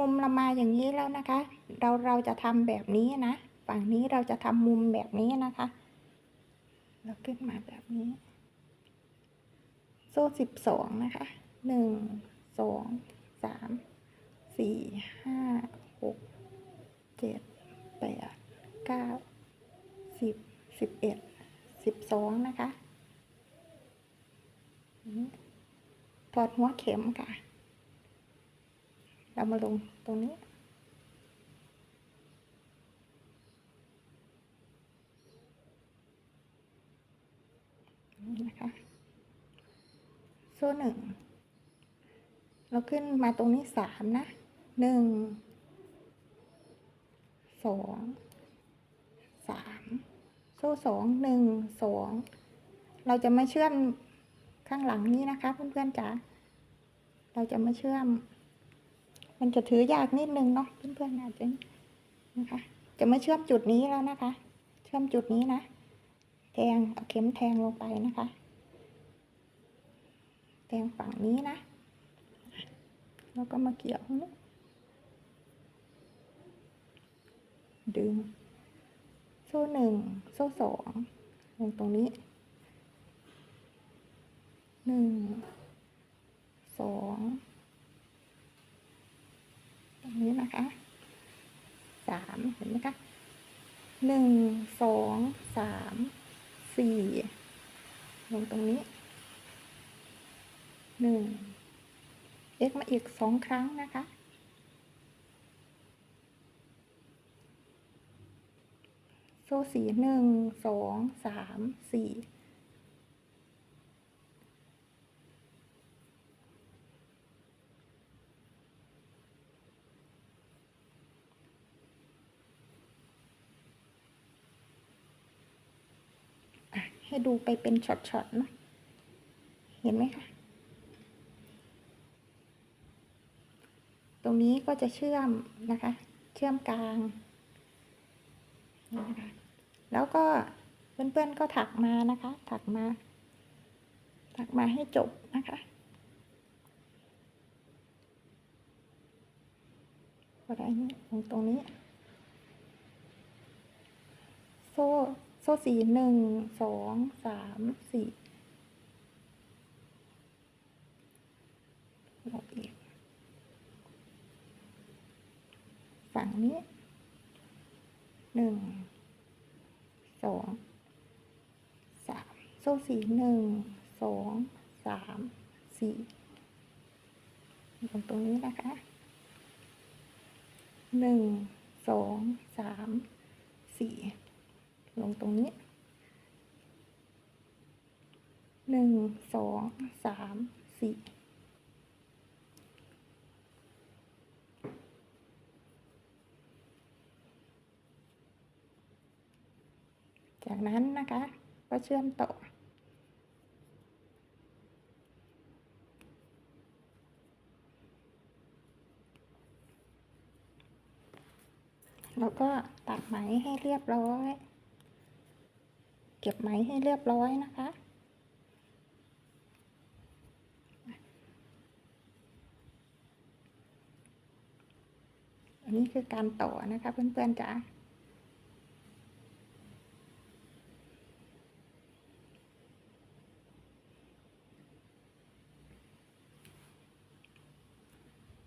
มุมเรามาอย่างนี้แล้วนะคะ เราเราจะทำแบบนี้นะ ฝั่งนี้เราจะทำมุมแบบนี้นะคะ เราขึ้นมาแบบนี้ โซ่สิบสองนะคะหนึ่งสองสามสี่ห้าหกเจ็ดแปดเก้าสิบสิบเอ็ดสิบสองนะคะถอดหัวเข็มค่ะ เรามาลงตรงนี้ นะคะโซ่หนึ่งเราขึ้นมาตรงนี้สามนะหนึ่งสองสามโซ่สองหนึ่งสองเราจะมาเชื่อมข้างหลังนี้นะคะเพื่อนๆจ๋าเราจะมาเชื่อม มันจะถือยากนิดนึงเนาะเพื่อนๆอาจจะนะคะ จะมาเชื่อมจุดนี้แล้วนะคะ เชื่อมจุดนี้นะ แทงเอาเข็มแทงลงไปนะคะ แทงฝั่งนี้นะ แล้วก็มาเกี่ยวนี้ดึง โซ่หนึ่งโซ่สองลงตรงนี้หนึ่งสอง รงนี้นะคะสามเห็นไหมคะหนึ่งสองสามสี่ลงตรงนี้หนึ่งเอ็กมาอีกสองครั้งนะคะโซ่สีหนึ่งสองสามสี่ อะ ให้ดูไปเป็นช็อตๆนะเห็นไหมคะ ตรงนี้ก็จะเชื่อมนะคะ เชื่อมกลางนะคะแล้วก็เพื่อนๆก็ถักมานะคะ ถักมา ถักมาให้จบนะคะก็ได้นี่ตรงตรงนี้ โซ่ โซ่สีหนึ่งสอง สี่ลบอีกฝั่งนี้หนึ่งสองสามโซ่สีหนึ่งสองสามสี่ลงตรงนี้นะคะหนึ่งสองสามสี่ลงตรงนี้ หนึ่งสองสามสี่จากนั้นนะคะ ก็เชื่อมต่อแล้วก็ตัดไหมให้เรียบร้อย เก็บไหมให้เรียบร้อยนะคะ อันนี้คือการต่อนะคะเพื่อนๆจ้า